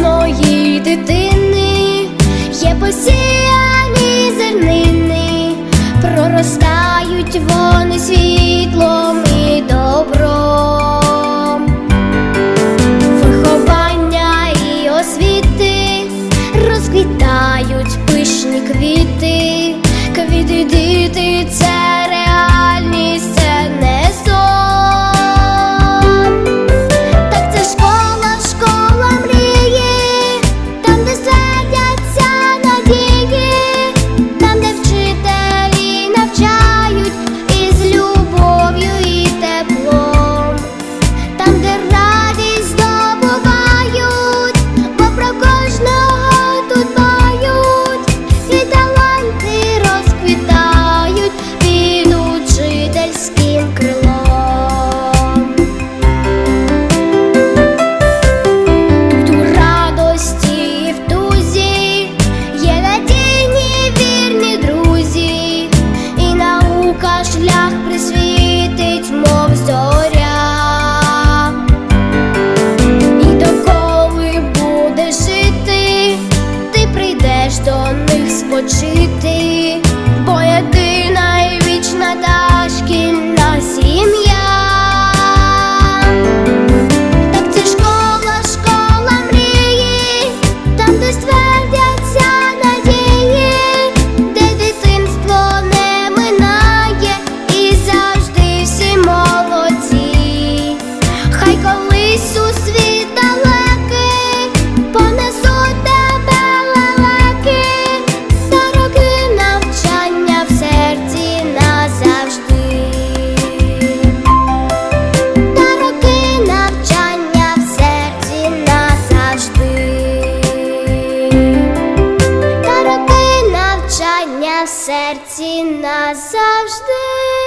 кожної дитини. Є посіяні зернини, проростають вони світлом і добром, виховання і освіти розквітають пишні квіти, квіти діти це днях присвітить. серці назавжди.